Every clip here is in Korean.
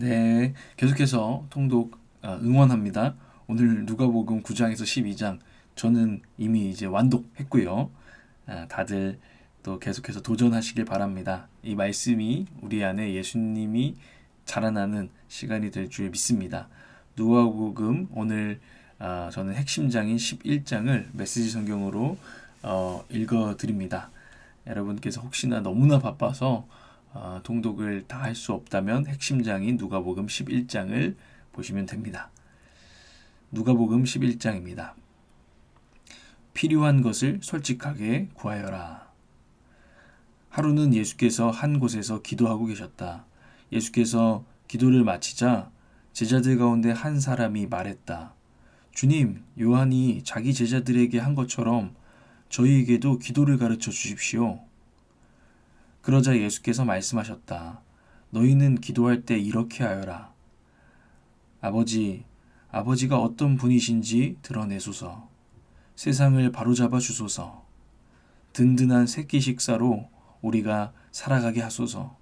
네, 계속해서 통독 아, 응원합니다. 오늘 누가복음 9장에서 12장 저는 이미 이제 완독했고요. 아, 다들 또 계속해서 도전하시길 바랍니다. 이 말씀이 우리 안에 예수님이 자라나는 시간이 될 줄 믿습니다. 누가복음 오늘 아, 저는 핵심장인 11장을 메시지 성경으로 어, 읽어 드립니다. 여러분께서 혹시나 너무나 바빠서 어, 통독을 다 할 수 없다면 핵심장인 누가복음 11장을 보시면 됩니다. 누가복음 11장입니다. 필요한 것을 솔직하게 구하여라. 하루는 예수께서 한 곳에서 기도하고 계셨다. 예수께서 기도를 마치자 제자들 가운데 한 사람이 말했다. 주님, 요한이 자기 제자들에게 한 것처럼 저희에게도 기도를 가르쳐 주십시오. 그러자 예수께서 말씀하셨다. 너희는 기도할 때 이렇게 하여라. 아버지, 아버지가 어떤 분이신지 드러내소서. 세상을 바로잡아 주소서. 든든한 새끼 식사로 우리가 살아가게 하소서.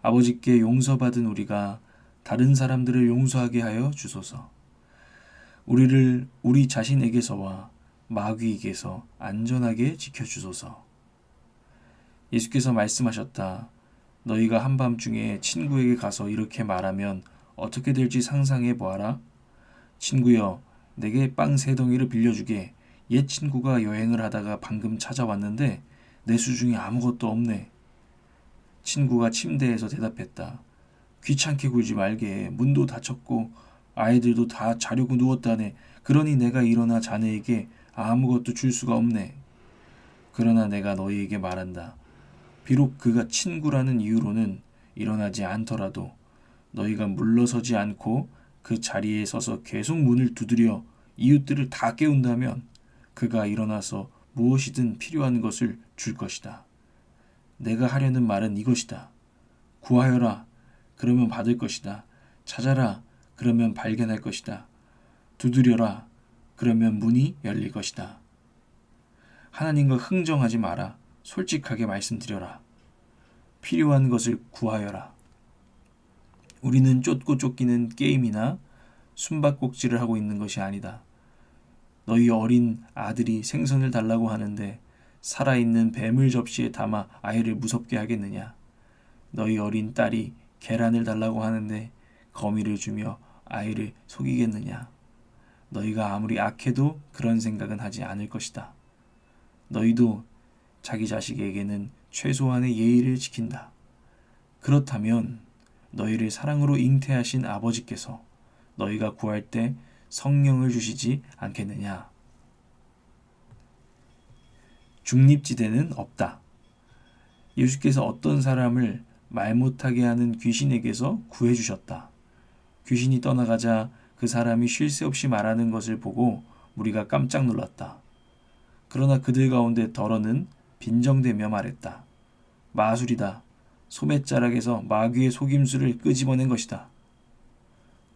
아버지께 용서받은 우리가 다른 사람들을 용서하게 하여 주소서. 우리를 우리 자신에게서와 마귀에게서 안전하게 지켜주소서. 예수께서 말씀하셨다. 너희가 한밤중에 친구에게 가서 이렇게 말하면 어떻게 될지 상상해 보아라. 친구여, 내게 빵 세 덩이를 빌려주게. 옛 친구가 여행을 하다가 방금 찾아왔는데 내 수중에 아무것도 없네. 친구가 침대에서 대답했다. 귀찮게 굴지 말게. 문도 닫혔고 아이들도 다 자려고 누웠다네. 그러니 내가 일어나 자네에게 아무것도 줄 수가 없네. 그러나 내가 너희에게 말한다. 비록 그가 친구라는 이유로는 일어나지 않더라도 너희가 물러서지 않고 그 자리에 서서 계속 문을 두드려 이웃들을 다 깨운다면 그가 일어나서 무엇이든 필요한 것을 줄 것이다. 내가 하려는 말은 이것이다. 구하여라. 그러면 받을 것이다. 찾아라. 그러면 발견할 것이다. 두드려라. 그러면 문이 열릴 것이다. 하나님과 흥정하지 마라. 솔직하게 말씀드려라. 필요한 것을 구하여라. 우리는 쫓고 쫓기는 게임이나 숨바꼭질을 하고 있는 것이 아니다. 너희 어린 아들이 생선을 달라고 하는데 살아있는 뱀을 접시에 담아 아이를 무섭게 하겠느냐? 너희 어린 딸이 계란을 달라고 하는데 거미를 주며 아이를 속이겠느냐? 너희가 아무리 악해도 그런 생각은 하지 않을 것이다. 너희도 자기 자식에게는 최소한의 예의를 지킨다. 그렇다면 너희를 사랑으로 잉태하신 아버지께서 너희가 구할 때 성령을 주시지 않겠느냐? 중립지대는 없다. 예수께서 어떤 사람을 말 못하게 하는 귀신에게서 구해주셨다. 귀신이 떠나가자 그 사람이 쉴 새 없이 말하는 것을 보고 우리가 깜짝 놀랐다. 그러나 그들 가운데 덜어는 빈정대며 말했다. 마술이다. 소매자락에서 마귀의 속임수를 끄집어낸 것이다.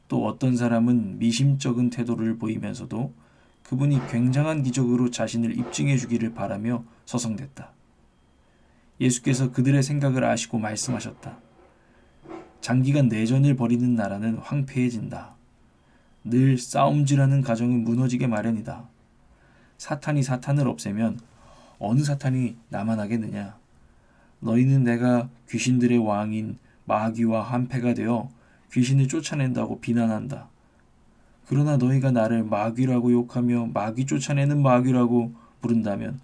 또 어떤 사람은 미심쩍은 태도를 보이면서도 그분이 굉장한 기적으로 자신을 입증해 주기를 바라며 서성댔다. 예수께서 그들의 생각을 아시고 말씀하셨다. 장기간 내전을 벌이는 나라는 황폐해진다. 늘 싸움질하는 가정은 무너지게 마련이다. 사탄이 사탄을 없애면 어느 사탄이 남아나겠느냐? 너희는 내가 귀신들의 왕인 마귀와 한패가 되어 귀신을 쫓아낸다고 비난한다. 그러나 너희가 나를 마귀라고 욕하며 마귀 쫓아내는 마귀라고 부른다면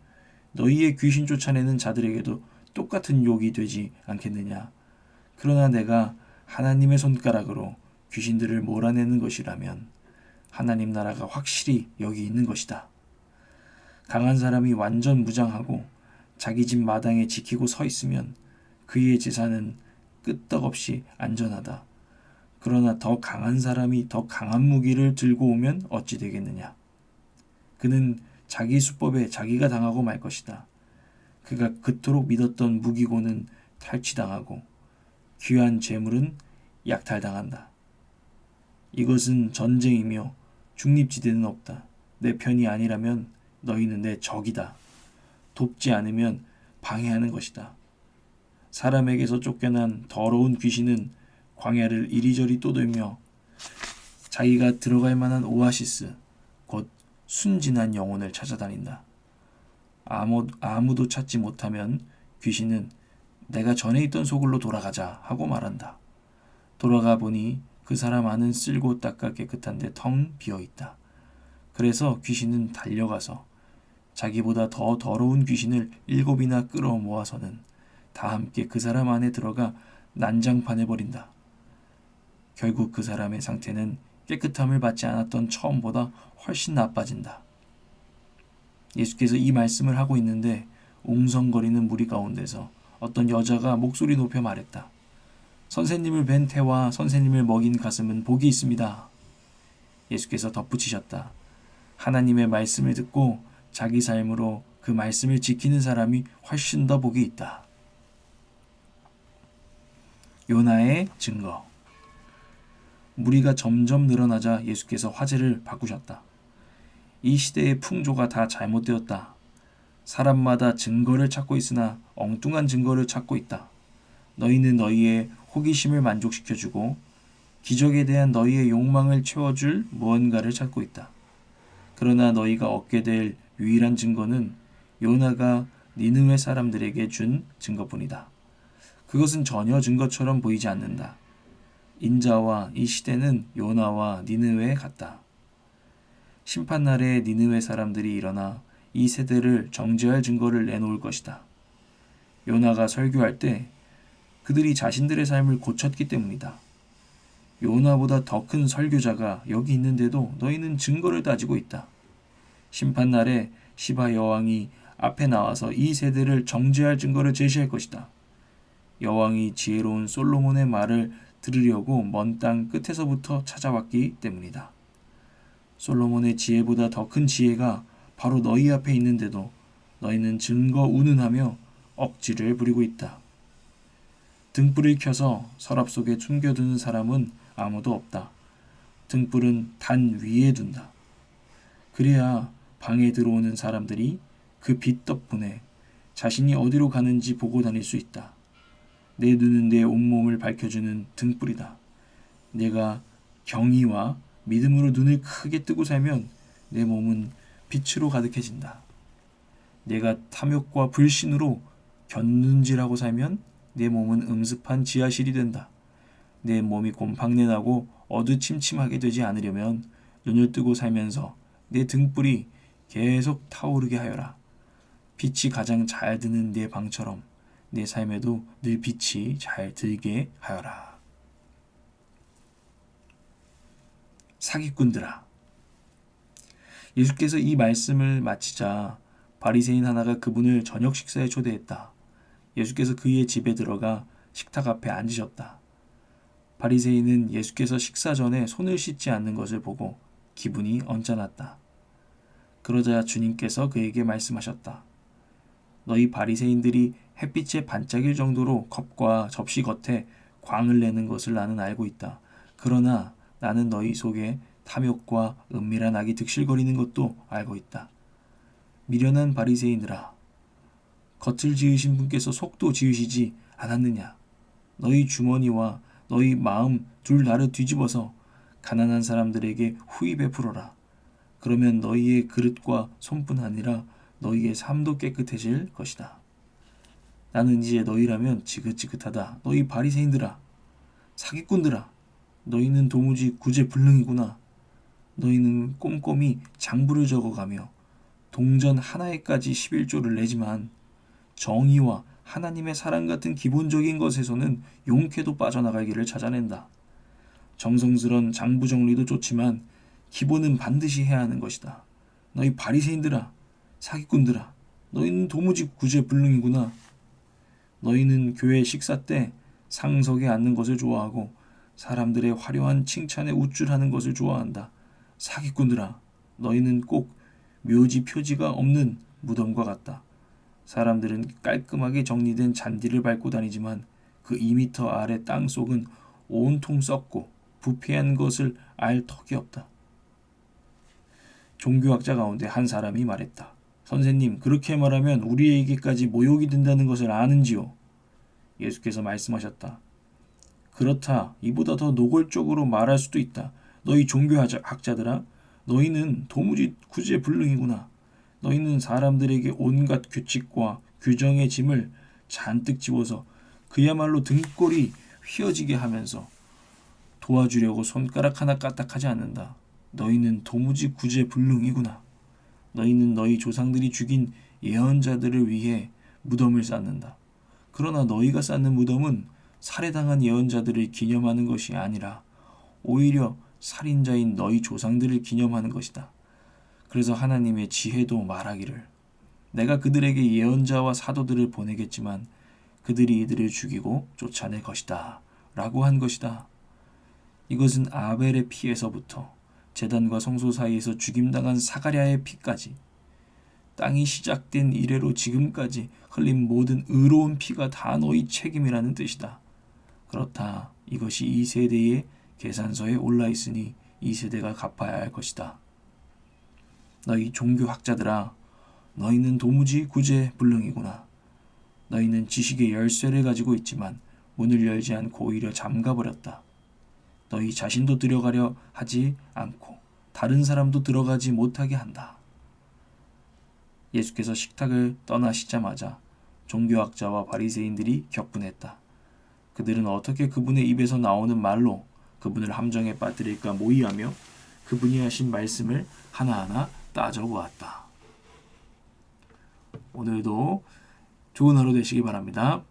너희의 귀신 쫓아내는 자들에게도 똑같은 욕이 되지 않겠느냐? 그러나 내가 하나님의 손가락으로 귀신들을 몰아내는 것이라면 하나님 나라가 확실히 여기 있는 것이다. 강한 사람이 완전 무장하고 자기 집 마당에 지키고 서 있으면 그의 재산은 끄떡없이 안전하다. 그러나 더 강한 사람이 더 강한 무기를 들고 오면 어찌 되겠느냐? 그는 자기 수법에 자기가 당하고 말 것이다. 그가 그토록 믿었던 무기고는 탈취당하고 귀한 재물은 약탈당한다. 이것은 전쟁이며 중립지대는 없다. 내 편이 아니라면 너희는 내 적이다. 돕지 않으면 방해하는 것이다. 사람에게서 쫓겨난 더러운 귀신은 광야를 이리저리 떠돌며 자기가 들어갈 만한 오아시스, 곧 순진한 영혼을 찾아다닌다. 아무, 아무도 찾지 못하면 귀신은 내가 전에 있던 소굴로 돌아가자 하고 말한다. 돌아가 보니 그 사람 안은 쓸고 닦아 깨끗한데 텅 비어 있다. 그래서 귀신은 달려가서 자기보다 더 더러운 귀신을 일곱이나 끌어 모아서는 다 함께 그 사람 안에 들어가 난장판해 버린다. 결국 그 사람의 상태는 깨끗함을 받지 않았던 처음보다 훨씬 나빠진다. 예수께서 이 말씀을 하고 있는데 웅성거리는 무리 가운데서 어떤 여자가 목소리 높여 말했다. 선생님을 뵌 태와 선생님을 먹인 가슴은 복이 있습니다. 예수께서 덧붙이셨다. 하나님의 말씀을 듣고 자기 삶으로 그 말씀을 지키는 사람이 훨씬 더 복이 있다. 요나의 증거. 무리가 점점 늘어나자 예수께서 화제를 바꾸셨다. 이 시대의 풍조가 다 잘못되었다. 사람마다 증거를 찾고 있으나 엉뚱한 증거를 찾고 있다. 너희는 너희의 호기심을 만족시켜주고 기적에 대한 너희의 욕망을 채워줄 무언가를 찾고 있다. 그러나 너희가 얻게 될 유일한 증거는 요나가 니느웨 사람들에게 준 증거뿐이다. 그것은 전혀 증거처럼 보이지 않는다. 인자와 이 시대는 요나와 니느웨 같다. 심판날에 니느웨 사람들이 일어나 이 세대를 정죄할 증거를 내놓을 것이다. 요나가 설교할 때 그들이 자신들의 삶을 고쳤기 때문이다. 요나보다 더 큰 설교자가 여기 있는데도 너희는 증거를 따지고 있다. 심판날에 시바 여왕이 앞에 나와서 이 세대를 정죄할 증거를 제시할 것이다. 여왕이 지혜로운 솔로몬의 말을 들으려고 먼 땅 끝에서부터 찾아왔기 때문이다. 솔로몬의 지혜보다 더 큰 지혜가 바로 너희 앞에 있는데도 너희는 증거 운운하며 억지를 부리고 있다. 등불을 켜서 서랍 속에 숨겨두는 사람은 아무도 없다. 등불은 단 위에 둔다. 그래야 방에 들어오는 사람들이 그 빛 덕분에 자신이 어디로 가는지 보고 다닐 수 있다. 내 눈은 내 온몸을 밝혀주는 등불이다. 내가 경의와 믿음으로 눈을 크게 뜨고 살면 내 몸은 빛으로 가득해진다. 내가 탐욕과 불신으로 견눈질하고 살면 내 몸은 음습한 지하실이 된다. 내 몸이 곰팡내 나고 어두침침하게 되지 않으려면 눈을 뜨고 살면서 내 등불이 계속 타오르게 하여라. 빛이 가장 잘 드는 내 방처럼 내 삶에도 늘 빛이 잘 들게 하여라. 사기꾼들아. 예수께서 이 말씀을 마치자 바리새인 하나가 그분을 저녁 식사에 초대했다. 예수께서 그의 집에 들어가 식탁 앞에 앉으셨다. 바리새인은 예수께서 식사 전에 손을 씻지 않는 것을 보고 기분이 언짢았다. 그러자 주님께서 그에게 말씀하셨다. 너희 바리새인들이 햇빛에 반짝일 정도로 컵과 접시 겉에 광을 내는 것을 나는 알고 있다. 그러나 나는 너희 속에 탐욕과 은밀한 악이 득실거리는 것도 알고 있다. 미련한 바리새인들아, 겉을 지으신 분께서 속도 지으시지 않았느냐? 너희 주머니와 너희 마음 둘 다를 뒤집어서 가난한 사람들에게 후히 베풀어라. 그러면 너희의 그릇과 손뿐 아니라 너희의 삶도 깨끗해질 것이다. 나는 이제 너희라면 지긋지긋하다. 너희 바리새인들아, 사기꾼들아, 너희는 도무지 구제불능이구나. 너희는 꼼꼼히 장부를 적어가며 동전 하나에까지 11조를 내지만 정의와 하나님의 사랑 같은 기본적인 것에서는 용케도 빠져나갈 길을 찾아낸다. 정성스런 장부 정리도 좋지만 기본은 반드시 해야 하는 것이다. 너희 바리새인들아, 사기꾼들아, 너희는 도무지 구제불능이구나. 너희는 교회 식사 때 상석에 앉는 것을 좋아하고 사람들의 화려한 칭찬에 우쭐하는 것을 좋아한다. 사기꾼들아, 너희는 꼭 묘지 표지가 없는 무덤과 같다. 사람들은 깔끔하게 정리된 잔디를 밟고 다니지만 그 2미터 아래 땅 속은 온통 썩고 부패한 것을 알 턱이 없다. 종교학자 가운데 한 사람이 말했다. 선생님, 그렇게 말하면 우리에게까지 모욕이 된다는 것을 아는지요? 예수께서 말씀하셨다. 그렇다. 이보다 더 노골적으로 말할 수도 있다. 너희 종교학자들아, 너희는 도무지 구제불능이구나. 너희는 사람들에게 온갖 규칙과 규정의 짐을 잔뜩 집어서 그야말로 등골이 휘어지게 하면서 도와주려고 손가락 하나 까딱하지 않는다. 너희는 도무지 구제불능이구나. 너희는 너희 조상들이 죽인 예언자들을 위해 무덤을 쌓는다. 그러나 너희가 쌓는 무덤은 살해당한 예언자들을 기념하는 것이 아니라 오히려 살인자인 너희 조상들을 기념하는 것이다. 그래서 하나님의 지혜도 말하기를 내가 그들에게 예언자와 사도들을 보내겠지만 그들이 이들을 죽이고 쫓아낼 것이다. 라고 한 것이다. 이것은 아벨의 피에서부터 재단과 성소 사이에서 죽임당한 사가랴의 피까지 땅이 시작된 이래로 지금까지 흘린 모든 의로운 피가 다 너희 책임이라는 뜻이다. 그렇다. 이것이 이 세대의 계산서에 올라 있으니 이 세대가 갚아야 할 것이다. 너희 종교 학자들아, 너희는 도무지 구제불능이구나. 너희는 지식의 열쇠를 가지고 있지만 문을 열지 않고 오히려 잠가버렸다. 너희 자신도 들어가려 하지 않고 다른 사람도 들어가지 못하게 한다. 예수께서 식탁을 떠나시자마자 종교학자와 바리새인들이 격분했다. 그들은 어떻게 그분의 입에서 나오는 말로 그분을 함정에 빠뜨릴까 모의하며 그분이 하신 말씀을 하나하나 따져보았다. 오늘도 좋은 하루 되시기 바랍니다.